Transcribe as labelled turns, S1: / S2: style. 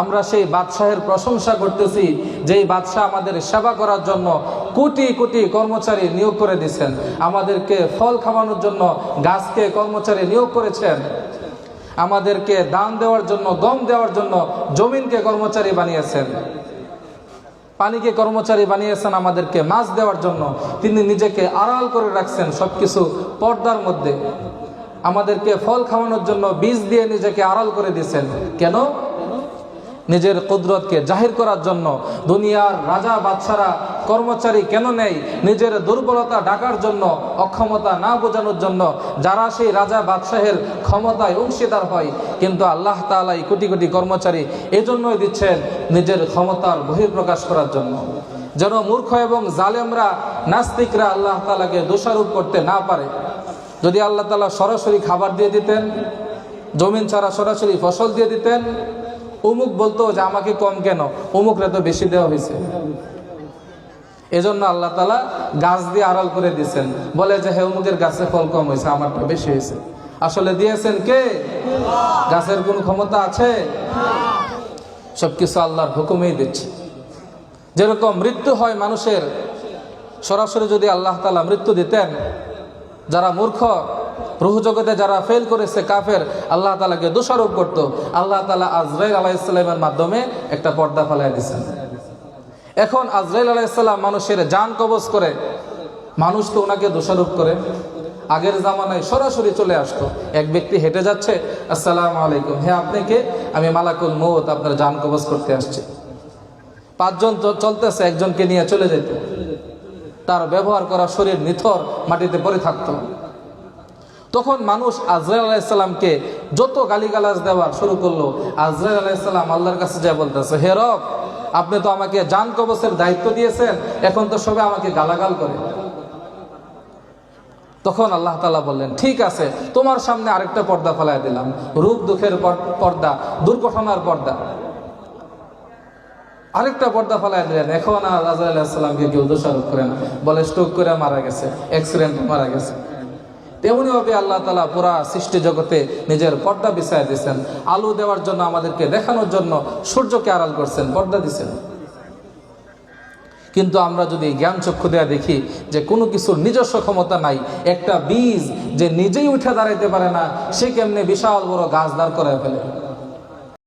S1: আমরা সেই বাদশাহের প্রশংসা করতেছি, যেই বাদশাহ আমাদের সেবা করার জন্য কোটি কোটি কর্মচারী নিয়োগ করে দিচ্ছেন আমাদেরকে ফল খাওয়ানোর জন্য গাছকে কর্মচারী নিয়োগ করেছেন। আমাদেরকে দান দেওয়ার জন্য, গম দেওয়ার জন্য জমিনকে কর্মচারী বানিয়েছেন। পানিকে কর্মচারী বানিয়েছেন আমাদেরকে, মাছ দেওয়ার জন্য। তিনি নিজেকে আড়াল করে রাখছেন সবকিছু পর্দার মধ্যে। আমাদেরকে ফল খাওয়ানোর জন্য বীজ দিয়ে নিজেকে আড়াল করে দিয়েছেন। কেন? নিজের কুদরতকে জাহির করার জন্য দুনিয়ার রাজা বাদশারা কর্মচারী কেন নেই? নিজের দুর্বলতা ডাকার জন্য, অক্ষমতা না বোঝানোর জন্য যারা সেই রাজা বাদশাহের ক্ষমতায় অংশীদার হয়। কিন্তু আল্লাহ তালা এই কোটি কোটি কর্মচারী এজন্যই দিচ্ছেন নিজের ক্ষমতার বহির্প্রকাশ করার জন্য। যেন মূর্খ এবং জালেমরা, নাস্তিকরা আল্লাহ তালাকে দোষারোপ করতে না পারে। যদি আল্লাহ তালা সরাসরি খাবার দিয়ে দিতেন, জমিন ছাড়া সরাসরি ফসল দিয়ে দিতেন অমুক বলতো যে আমাকে কম কেন? অমুকরা তো বেশি দেওয়া হয়েছে। এজন্য আল্লাহ তালা গাছ দিয়ে আড়াল করে দিয়েছেন। বলে যে, হে অমুকের গাছে ফল কম হয়েছে, আমারটা বেশি হয়েছে। আসলে দিয়েছেন কে? গাছের কোনো ক্ষমতা আছে? সবকিছু আল্লাহর হুকুমেই দিচ্ছে। যেরকম মৃত্যু হয় মানুষের, সরাসরি যদি আল্লাহ তালা মৃত্যু দিতেন, যারা মূর্খ রুহ জগতে যারা ফেল করেছে কাফের, আল্লাহ তালাকে দোষারোপ করত। আল্লাহ তালা আজরাইল আলাহ ইসলামের মাধ্যমে একটা পর্দা ফেলাই দিয়েছেন। এখন আজরাইল আলাহ ইসলাম মানুষের যান কবজ করে। মানুষ তো ওনাকে দোষারোপ করে। আগের জামানায় সরাসরি চলে আসতো। এক ব্যক্তি হেঁটে যাচ্ছে, আসসালাম আলাইকুম হ্যাঁ আপনাকে আমি মালাকুল মৌত আপনার যান কবজ করতে আসছি। পাঁচজন চলতেছে, একজনকে নিয়ে চলে যেত। তার ব্যবহার করা শরীর নিথর, মাটিতে পড়ে থাকতো। তখন মানুষ আজরাইল আলাইসাল্লামকে যত গালিগালাজ দেওয়া শুরু করল, আজরাইল আলাইসাল্লাম আল্লাহর কাছে যা বলতেছে, হে রব, আপনি তো আমাকে জান কবচের দায়িত্ব দিয়েছেন, এখন তো সবে আমাকে গালাগাল করে। তখন আল্লাহ তালা বললেন, ঠিক আছে, তোমার সামনে আরেকটা পর্দা ফেলাই দিলাম, রূপ দুঃখের পর্দা, দুর্ঘটনার পর্দা। আরেকটা পর্দা ফেলাই দিলেন, এখন আর রাজা আলাহিসাল্লামকে কেউ দোষারোপ করে না, বলে, স্ট্রোক করে মারা গেছে, অ্যাক্সিডেন্ট মারা গেছে। তেমনি ভাবে আল্লাহ তালা পুরা সৃষ্টি জগতে নিজের পর্দা বিছায় দিয়েছেন। আলো দেওয়ার জন্য আমাদেরকে দেখানোর জন্য সূর্যকে আড়াল করছেন, পর্দা দিছেন। কিন্তু আমরা যদি জ্ঞান চক্ষু দেয়া দেখি যে কোনো কিছুর নিজস্ব ক্ষমতা নাই, একটা বীজ যে নিজেই উঠে দাঁড়াইতে পারে না, সে কেমনে বিশাল বড় গাছ দাঁড় করে ফেলে?